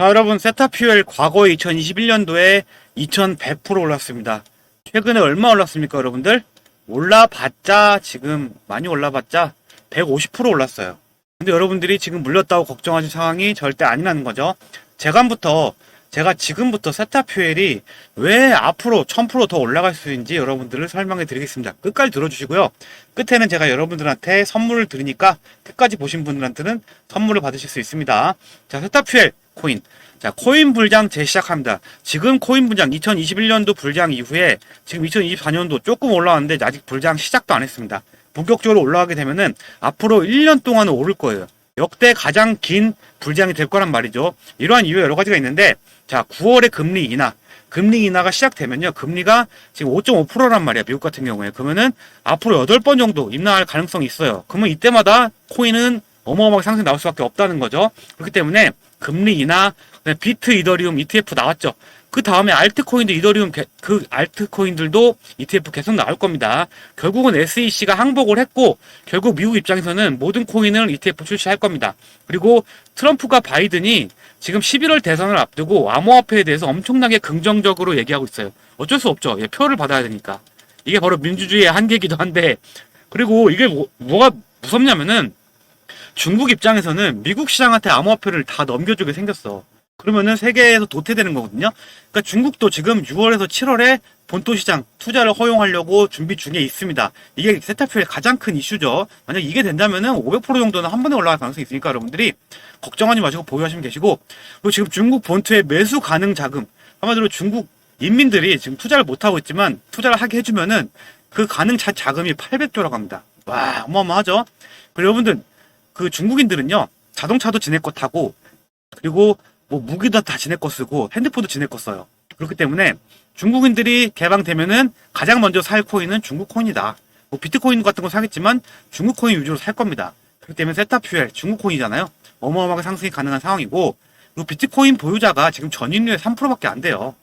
자, 여러분, 세타퓨엘 과거에 2021년도에 2100% 올랐습니다. 최근에 얼마 올랐습니까, 여러분들? 올라봤자, 지금 많이 올라봤자 150% 올랐어요. 근데 여러분들이 지금 물렸다고 걱정하실 상황이 절대 아니라는 거죠. 제간부터, 제가 지금부터 세타퓨엘이 왜 앞으로 1000%더 올라갈 수 있는지 여러분들을 설명해 드리겠습니다. 끝까지 들어주시고요. 끝에는 제가 여러분들한테 선물을 드리니까 끝까지 보신 분들한테는 선물을 받으실 수 있습니다. 자, 세타퓨엘 코인. 자, 코인 불장 재시작합니다. 지금 코인 불장 2021년도 불장 이후에 지금 2024년도 조금 올라왔는데 아직 불장 시작도 안 했습니다. 본격적으로 올라가게 되면은 앞으로 1년 동안은 오를 거예요. 역대 가장 긴 불장이 될 거란 말이죠. 이러한 이유 여러 가지가 있는데 자, 9월에 금리 인하. 금리 인하가 시작되면요. 금리가 지금 5.5%란 말이야. 미국 같은 경우에. 그러면은 앞으로 8번 정도 인하할 가능성이 있어요. 그러면 이때마다 코인은 어마어마하게 상승 나올 수밖에 없다는 거죠. 그렇기 때문에 금리 인하, 비트 이더리움 ETF 나왔죠. 그 다음에 알트코인도 이더리움 개- 그 알트코인들도 ETF 계속 나올 겁니다. 결국은 SEC가 항복을 했고 결국 미국 입장에서는 모든 코인을 ETF 출시할 겁니다. 그리고 트럼프가 바이든이 지금 11월 대선을 앞두고 암호화폐에 대해서 엄청나게 긍정적으로 얘기하고 있어요. 어쩔 수 없죠. 예, 표를 받아야 되니까. 이게 바로 민주주의의 한계이기도 한데 그리고 이게 뭐, 뭐가 무섭냐면은 중국 입장에서는 미국 시장한테 암호화폐를 다 넘겨주게 생겼어. 그러면은 세계에서 도태되는 거거든요. 그러니까 중국도 지금 6월에서 7월에 본토 시장 투자를 허용하려고 준비 중에 있습니다. 이게 세타표의 가장 큰 이슈죠. 만약 이게 된다면은 500% 정도는 한 번에 올라갈 가능성이 있으니까 여러분들이 걱정하지 마시고 보유하시면 계시고 그리고 지금 중국 본토의 매수 가능 자금 한마디로 중국 인민들이 지금 투자를 못 하고 있지만 투자를 하게 해주면은 그 가능 자, 자금이 800조라고 합니다. 와 어마어마하죠. 그리고 여러분들 그 중국인들은요 자동차도 지네 거 타고 그리고 뭐 무기도 다 지네 거 쓰고 핸드폰도 지네 거 써요. 그렇기 때문에 중국인들이 개방되면은 가장 먼저 살 코인은 중국 코인이다. 뭐 비트코인 같은 거 사겠지만 중국 코인 위주로 살 겁니다. 그렇기 때문에 세타퓨엘 중국 코인이잖아요. 어마어마하게 상승이 가능한 상황이고 그리고 비트코인 보유자가 지금 전 인류의 3%밖에 안 돼요.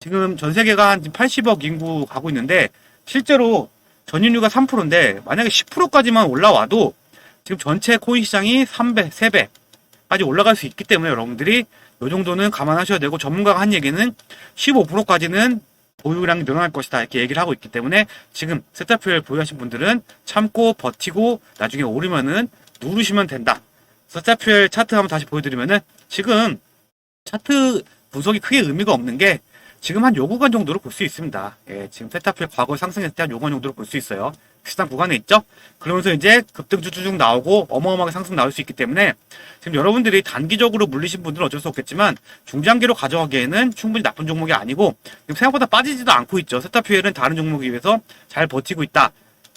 지금 전 세계가 한 80억 인구 가고 있는데 실제로 전 인류가 3%인데 만약에 10%까지만 올라와도 지금 전체 코인 시장이 3배, 3배까지 올라갈 수 있기 때문에 여러분들이 이 정도는 감안하셔야 되고 전문가가 한 얘기는 15%까지는 보유량이 늘어날 것이다 이렇게 얘기를 하고 있기 때문에 지금 세타표를 보유하신 분들은 참고 버티고 나중에 오르면은 누르시면 된다. 세타표엘 차트 한번 다시 보여드리면은 지금 차트 분석이 크게 의미가 없는 게 지금 한 요 구간 정도로 볼 수 있습니다. 예, 지금 세타표엘 과거 상승했을 때 한 요 구간 정도로 볼 수 있어요. 비슷한 구간에 있죠? 그러면서 이제 급등주 쭉 나오고 어마어마하게 상승 나올 수 있기 때문에 지금 여러분들이 단기적으로 물리신 분들은 어쩔 수 없겠지만 중장기로 가져가기에는 충분히 나쁜 종목이 아니고 생각보다 빠지지도 않고 있죠. 세타퓨엘은 다른 종목에 비해서 잘 버티고 있다.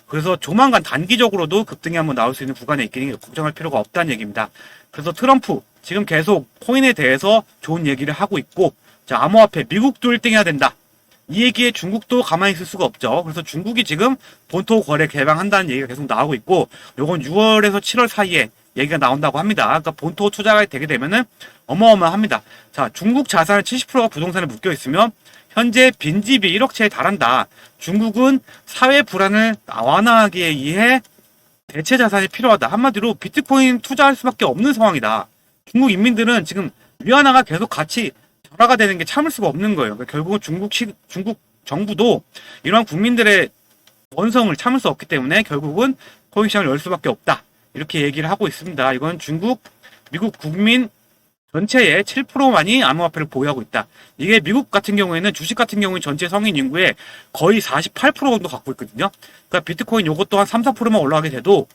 그래서 조만간 단기적으로도 급등이 한번 나올 수 있는 구간에 있기는 걱정할 필요가 없다는 얘기입니다. 그래서 트럼프 지금 계속 코인에 대해서 좋은 얘기를 하고 있고 자 암호화폐 미국도 1등 해야 된다. 이 얘기에 중국도 가만히 있을 수가 없죠. 그래서 중국이 지금 본토 거래 개방한다는 얘기가 계속 나오고 있고 요건 6월에서 7월 사이에 얘기가 나온다고 합니다. 그러니까 본토 투자가 되게 되면은 어마어마합니다. 자, 중국 자산의 70%가 부동산에 묶여 있으면 현재 빈집이 1억 채에 달한다. 중국은 사회 불안을 완화하기 위해 대체 자산이 필요하다. 한마디로 비트코인 투자할 수밖에 없는 상황이다. 중국 인민들은 지금 위안화가 계속 같이 절하가 되는 게 참을 수가 없는 거예요. 그러니까 결국은 중국 시, 중국 정부도 이러한 국민들의 원성을 참을 수 없기 때문에 결국은 코인 시장을 열 수밖에 없다. 이렇게 얘기를 하고 있습니다. 이건 중국, 미국 국민 전체의 7%만이 암호화폐를 보유하고 있다. 이게 미국 같은 경우에는 주식 같은 경우에 전체 성인 인구의 거의 48% 정도 갖고 있거든요. 그러니까 비트코인 요것도 한 3, 4%만 올라가게 돼도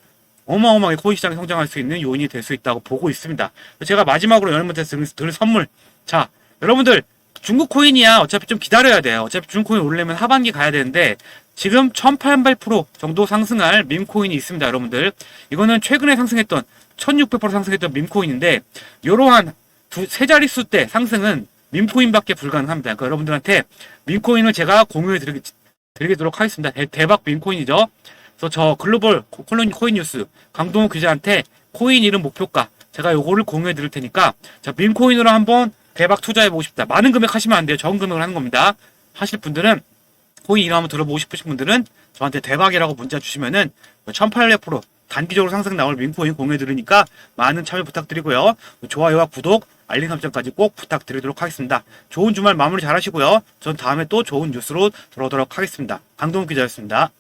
어마어마하게 코인 시장이 성장할 수 있는 요인이 될 수 있다고 보고 있습니다. 제가 마지막으로 여러분한테 들, 들 선물. 자, 여러분들 중국 코인이야 어차피 좀 기다려야 돼요. 어차피 중국 코인 오르려면 하반기 가야 되는데 지금 1800% 정도 상승할 밈코인이 있습니다, 여러분들. 이거는 최근에 상승했던 1600% 상승했던 밈코인인데 이러한 두, 세 자릿수 때 상승은 밈코인밖에 불가능합니다. 그러니까 여러분들한테 밈코인을 제가 공유해 드리, 드리도록 하겠습니다. 대, 대박 밈코인이죠. 그래서 저 글로벌 코- 콜로니 코인 뉴스 강동호 기자한테 코인 이름 목표가 제가 요거를 공유해 드릴 테니까 자 밈코인으로 한번 대박 투자해 보고 싶다. 많은 금액 하시면 안 돼요. 적은 금액을 하는 겁니다. 하실 분들은 코인 이름 한번 들어보고 싶으신 분들은 저한테 대박이라고 문자 주시면은 1800% 단기적으로 상승 나올 민코인 공유해 드리니까 많은 참여 부탁드리고요. 좋아요와 구독, 알림 설정까지 꼭 부탁드리도록 하겠습니다. 좋은 주말 마무리 잘 하시고요. 전 다음에 또 좋은 뉴스로 돌아오도록 하겠습니다. 강동욱 기자였습니다.